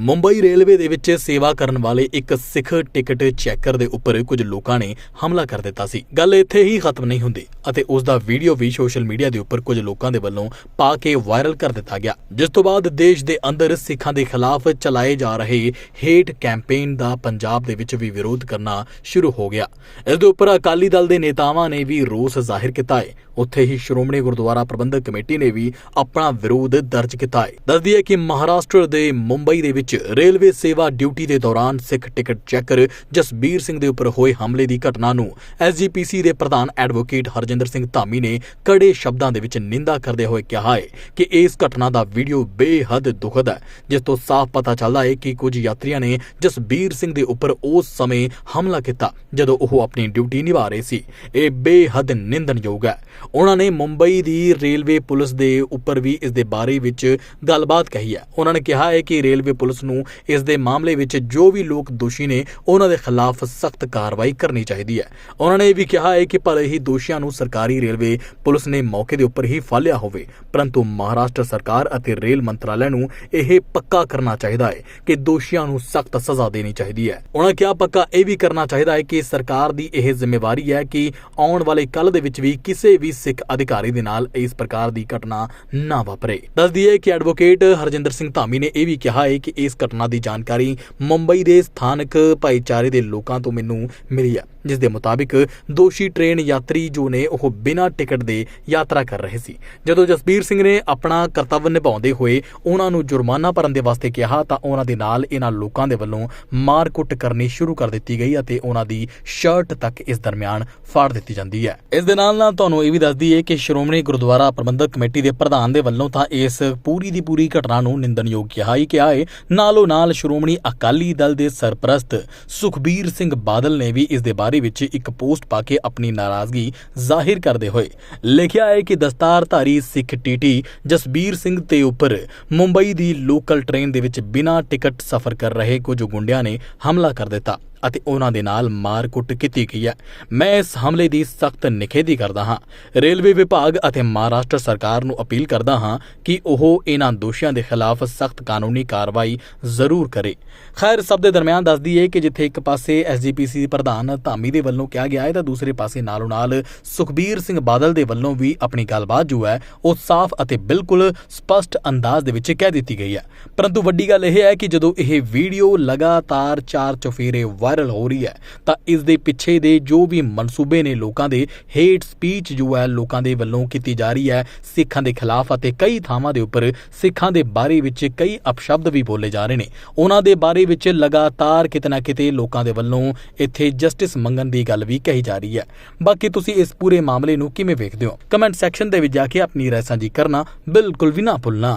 Mumbai railway ਦੇ ਵਿੱਚ ਸੇਵਾ ਕਰਨ ਵਾਲੇ ਇੱਕ ਸਿੱਖ ਟਿਕਟ ਚੈਕਰ ਦੇ ਉੱਪਰ ਕੁਝ ਲੋਕਾਂ ਨੇ ਹਮਲਾ ਕਰ ਦਿੱਤਾ ਸੀ। ਗੱਲ ਇੱਥੇ ਹੀ ਖਤਮ ਨਹੀਂ ਹੁੰਦੀ ਅਤੇ ਉਸ ਦਾ ਵੀਡੀਓ ਵੀ ਸੋਸ਼ਲ ਮੀਡੀਆ ਦੇ ਉੱਪਰ ਕੁਝ ਲੋਕਾਂ ਦੇ ਵੱਲੋਂ ਪਾ ਕੇ ਵਾਇਰਲ ਕਰ ਦਿੱਤਾ ਗਿਆ। ਜਿਸ ਤੋਂ ਬਾਅਦ ਦੇਸ਼ ਦੇ ਅੰਦਰ ਸਿੱਖਾਂ ਦੇ ਖਿਲਾਫ ਚਲਾਏ ਜਾ ਰਹੇ ਹੇਟ ਕੈਂਪੇਨ ਦਾ ਪੰਜਾਬ ਦੇ ਵਿੱਚ ਵੀ ਵਿਰੋਧ ਕਰਨਾ ਸ਼ੁਰੂ ਹੋ ਗਿਆ। ਇਸ ਦੇ ਉੱਪਰ ਅਕਾਲੀ ਦਲ ਦੇ ਨੇਤਾਵਾਂ ਨੇ ਵੀ ਰੋਸ ਜ਼ਾਹਿਰ ਕੀਤਾ ਹੈ। ਉੱਥੇ ਹੀ ਸ਼੍ਰੋਮਣੀ ਗੁਰਦੁਆਰਾ ਪ੍ਰਬੰਧਕ ਕਮੇਟੀ ਨੇ ਵੀ ਆਪਣਾ ਵਿਰੋਧ ਦਰਜ ਕੀਤਾ ਹੈ। ਦੱਸਦੀ ਹੈ ਕਿ ਮਹਾਰਾਸ਼ਟਰ ਦੇ ਮੁੰਬਈ ਦੇ ਵਿੱਚ ਰੇਲਵੇ ਸੇਵਾ ਡਿਊਟੀ ਦੇ ਦੌਰਾਨ ਸਿੱਖ ਟਿਕਟ ਚੈਕਰ ਜਸਬੀਰ ਸਿੰਘ ਦੇ ਉੱਪਰ ਹੋਏ ਹਮਲੇ ਦੀ ਘਟਨਾ ਨੂੰ ਐਸਜੀਪੀਸੀ ਦੇ ਪ੍ਰਧਾਨ ਐਡਵੋਕੇਟ ਹਰਜਿੰਦਰ ਸਿੰਘ ਧਾਮੀ ਨੇ ਕੜੇ ਸ਼ਬਦਾਂ ਦੇ ਵਿੱਚ ਨਿੰਦਾ ਕਰਦੇ ਹੋਏ ਕਿਹਾ ਹੈ ਕਿ ਇਸ ਘਟਨਾ ਦਾ ਵੀਡੀਓ ਬੇਹੱਦ ਦੁਖਦ ਹੈ, ਜਿਸ ਤੋਂ ਸਾਫ਼ ਪਤਾ ਚੱਲਦਾ ਹੈ ਕਿ ਕੁਝ ਯਾਤਰੀਆਂ ਨੇ ਜਸਬੀਰ ਸਿੰਘ ਦੇ ਉੱਪਰ ਉਸ ਸਮੇਂ ਹਮਲਾ ਕੀਤਾ ਜਦੋਂ ਉਹ ਆਪਣੀ ਡਿਊਟੀ ਨਿਭਾ ਰਹੇ ਸੀ। ਇਹ ਬੇਹੱਦ ਨਿੰਦਣਯੋਗ ਹੈ। ਉਹਨਾਂ ਨੇ ਮੁੰਬਈ ਦੀ ਰੇਲਵੇ ਪੁਲਿਸ ਦੇ ਉੱਪਰ ਵੀ ਇਸ ਦੇ ਬਾਰੇ ਵਿੱਚ ਗੱਲਬਾਤ ਕਹੀ ਹੈ। ਉਹਨਾਂ ਨੇ ਕਿਹਾ ਹੈ ਕਿ ਰੇਲਵੇ ਪੁਲਿਸ ਨੂੰ ਇਸ ਦੇ ਮਾਮਲੇ ਵਿੱਚ ਜੋ ਵੀ ਲੋਕ ਦੋਸ਼ੀ ਨੇ, ਉਹਨਾਂ ਦੇ ਖਿਲਾਫ ਸਖਤ ਕਾਰਵਾਈ ਕਰਨੀ ਚਾਹੀਦੀ ਹੈ। ਉਹਨਾਂ ਨੇ ਇਹ ਵੀ ਕਿਹਾ ਹੈ ਕਿ ਭਲੇ ਹੀ ਦੋਸ਼ੀਆਂ ਨੂੰ ਸਰਕਾਰੀ ਰੇਲਵੇ ਪੁਲਿਸ ਨੇ ਮੌਕੇ ਦੇ ਉੱਪਰ ਹੀ ਫਾਲਿਆ ਹੋਵੇ, ਪਰੰਤੂ ਮਹਾਰਾਸ਼ਟਰ ਸਰਕਾਰ ਅਤੇ ਰੇਲ ਮੰਤਰਾਲੇ ਨੂੰ ਇਹ ਪੱਕਾ ਕਰਨਾ ਚਾਹੀਦਾ ਹੈ ਕਿ ਦੋਸ਼ੀਆਂ ਨੂੰ ਸਖਤ ਸਜ਼ਾ ਦੇਣੀ ਚਾਹੀਦੀ ਹੈ। ਉਹਨਾਂ ਕਿਹਾ ਪੱਕਾ ਇਹ ਵੀ ਕਰਨਾ ਚਾਹੀਦਾ ਹੈ ਕਿ ਸਰਕਾਰ ਦੀ ਇਹ ਜ਼ਿੰਮੇਵਾਰੀ ਹੈ ਕਿ ਆਉਣ ਵਾਲੇ ਕੱਲ ਦੇ ਵਿੱਚ ਵੀ ਕਿਸੇ ਵੀ ਸਿੱਖ ਅਧਿਕਾਰੀ ਦੇ ਨਾਲ ਇਸ ਪ੍ਰਕਾਰ ਦੀ ਘਟਨਾ ਨਾ ਵਾਪਰੇ। ਦੱਸਦੀ ਹੈ ਕਿ ਐਡਵੋਕੇਟ ਹਰਜਿੰਦਰ ਸਿੰਘ ਧਾਮੀ ਨੇ ਇਹ ਵੀ ਕਿਹਾ ਹੈ ਕਿ ਇਸ ਘਟਨਾ ਦੀ ਜਾਣਕਾਰੀ ਮੁੰਬਈ ਦੇ ਸਥਾਨਕ ਭਾਈਚਾਰੇ ਦੇ ਲੋਕਾਂ ਤੋਂ ਮੈਨੂੰ ਮਿਲੀ ਹੈ। ਜਿਸ ਦੇ ਮੁਤਾਬਿਕ ਦੋਸ਼ੀ ਟ੍ਰੇਨ ਯਾਤਰੀ ਜੋ ਨੇ ਉਹ ਬਿਨਾਂ ਟਿਕਟ ਦੇ ਯਾਤਰਾ ਕਰ ਰਹੇ ਸੀ। ਜਦੋਂ ਜਸਬੀਰ ਸਿੰਘ ਨੇ ਆਪਣਾ ਕਰਤੱਵ ਨਿਭਾਉਂਦੇ ਹੋਏ ਉਹਨਾਂ ਨੂੰ ਜੁਰਮਾਨਾ ਭਰਨ ਦੇ ਵਾਸਤੇ ਕਿਹਾ, ਤਾਂ ਉਹਨਾਂ ਦੇ ਨਾਲ ਇਹਨਾਂ ਲੋਕਾਂ ਦੇ ਵੱਲੋਂ ਮਾਰਕੁੱਟ ਕਰਨੀ ਸ਼ੁਰੂ ਕਰ ਦਿੱਤੀ ਗਈ ਅਤੇ ਉਹਨਾਂ ਦੀ ਸ਼ਰਟ ਤੱਕ ਇਸ ਦਰਮਿਆਨ ਫਾੜ ਦਿੱਤੀ ਜਾਂਦੀ ਹੈ। ਇਸ ਦੇ ਨਾਲ ਨਾਲ ਤੁਹਾਨੂੰ ਇਹ ਵੀ ਦੱਸਦੀ ਹੈ ਕਿ ਸ਼੍ਰੋਮਣੀ ਗੁਰਦੁਆਰਾ ਪ੍ਰਬੰਧਕ ਕਮੇਟੀ ਦੇ ਪ੍ਰਧਾਨ ਦੇ ਵੱਲੋਂ ਤਾਂ ਇਸ ਪੂਰੀ ਦੀ ਪੂਰੀ ਘਟਨਾ ਨੂੰ ਨਿੰਦਣਯੋਗ ਕਿਹਾ ਹੀ ਕਿਹਾ ਹੈ ਨਾਲੋਂ ਨਾਲ ਸ਼੍ਰੋਮਣੀ ਅਕਾਲੀ ਦਲ ਦੇ ਸਰਪ੍ਰਸਤ ਸੁਖਬੀਰ ਸਿੰਘ ਬਾਦਲ ਨੇ ਵੀ ਇਸ ਦੇ ਬਾਰੇ ਵਿੱਚ ਇੱਕ ਪੋਸਟ ਪਾ ਕੇ ਆਪਣੀ ਨਾਰਾਜ਼ਗੀ ਜ਼ਾਹਿਰ ਕਰਦੇ ਹੋਏ ਲਿਖਿਆ ਹੈ ਕਿ ਦਸਤਾਰਧਾਰੀ ਸਿੱਖ ਟੀਟੀ ਜਸਬੀਰ ਸਿੰਘ ਤੇ ਉੱਪਰ ਮੁੰਬਈ ਦੀ ਲੋਕਲ ਟ੍ਰੇਨ ਦੇ ਵਿੱਚ ਬਿਨਾਂ ਟਿਕਟ ਸਫ਼ਰ ਕਰ ਰਹੇ ਕੁਝ ਗੁੰਡਿਆਂ ਨੇ ਹਮਲਾ ਕਰ ਦਿੱਤਾ। ਅਤੇ ਉਹਨਾਂ ਦੇ ਨਾਲ ਮਾਰਕੁੱਟ ਕੀਤੀ ਗਈ ਹੈ। ਮੈਂ ਇਸ ਹਮਲੇ ਦੀ ਸਖਤ ਨਿਖੇਧੀ ਕਰਦਾ ਹਾਂ। ਰੇਲਵੇ ਵਿਭਾਗ ਅਤੇ ਮਹਾਰਾਸ਼ਟਰ ਸਰਕਾਰ ਨੂੰ ਅਪੀਲ ਕਰਦਾ ਹਾਂ ਕਿ ਉਹ ਇਹਨਾਂ ਦੋਸ਼ੀਆਂ ਦੇ ਖਿਲਾਫ ਸਖਤ ਕਾਨੂੰਨੀ ਕਾਰਵਾਈ ਜ਼ਰੂਰ ਕਰੇ। ਖੈਰ, ਸਭ ਦੇ ਦਰਮਿਆਨ ਦੱਸਦੀ ਹੈ ਕਿ ਜਿੱਥੇ ਇੱਕ ਪਾਸੇ ਐਸਜੀਪੀਸੀ ਪ੍ਰਧਾਨ ਧਾਮੀ ਦੇ ਵੱਲੋਂ ਕਿਹਾ ਗਿਆ ਹੈ, ਤਾਂ ਦੂਸਰੇ ਪਾਸੇ ਨਾਲੋਂ ਨਾਲ ਸੁਖਬੀਰ ਸਿੰਘ ਬਾਦਲ ਦੇ ਵੱਲੋਂ ਵੀ ਆਪਣੀ ਗੱਲਬਾਤ ਜੋ ਹੈ, ਉਹ ਸਾਫ਼ ਅਤੇ ਬਿਲਕੁਲ ਸਪਸ਼ਟ ਅੰਦਾਜ਼ ਦੇ ਵਿੱਚ ਕਹਿ ਦਿੱਤੀ ਗਈ ਹੈ। ਪਰੰਤੂ ਵੱਡੀ ਗੱਲ ਇਹ ਹੈ ਕਿ ਜਦੋਂ ਇਹ ਵੀਡੀਓ ਲਗਾਤਾਰ ਚਾਰ ਚੁਫੇਰੇ ਵਾਇਰਲ ਹੋ ਰਹੀ ਹੈ, ਤਾਂ ਇਸ ਦੇ ਪਿੱਛੇ ਦੇ ਜੋ ਵੀ ਮਨਸੂਬੇ ਨੇ ਲੋਕਾਂ ਦੇ ਹੇਟ ਸਪੀਚ ਜੋ ਹੈ ਲੋਕਾਂ ਦੇ ਵੱਲੋਂ ਕੀਤੀ ਜਾ ਰਹੀ ਹੈ, ਸਿੱਖਾਂ ਦੇ ਖਿਲਾਫ ਅਤੇ ਕਈ ਥਾਵਾਂ ਦੇ ਉੱਪਰ ਸਿੱਖਾਂ ਦੇ ਬਾਰੇ ਵਿੱਚ ਕਈ ਅਪਸ਼ਬਦ ਵੀ ਬੋਲੇ ਜਾ ਰਹੇ ਨੇ। ਉਹਨਾਂ ਦੇ ਬਾਰੇ ਵਿੱਚ ਲਗਾਤਾਰ ਕਿਤੇ ਕਿਤੇ ਲੋਕਾਂ ਦੇ ਵੱਲੋਂ ਇੱਥੇ ਜਸਟਿਸ ਮੰਗਣ ਦੀ ਗੱਲ ਵੀ ਕਹੀ ਜਾ ਰਹੀ ਹੈ। ਬਾਕੀ ਤੁਸੀਂ ਇਸ ਪੂਰੇ ਮਾਮਲੇ ਨੂੰ ਕਿਵੇਂ ਵੇਖਦੇ ਹੋ? ਕਮੈਂਟ ਸੈਕਸ਼ਨ ਦੇ ਵਿੱਚ ਜਾ ਕੇ ਆਪਣੀ ਰਾਏ ਸਾਂਝੀ ਕਰਨਾ ਬਿਲਕੁਲ ਵੀ ਨਾ ਭੁੱਲਣਾ।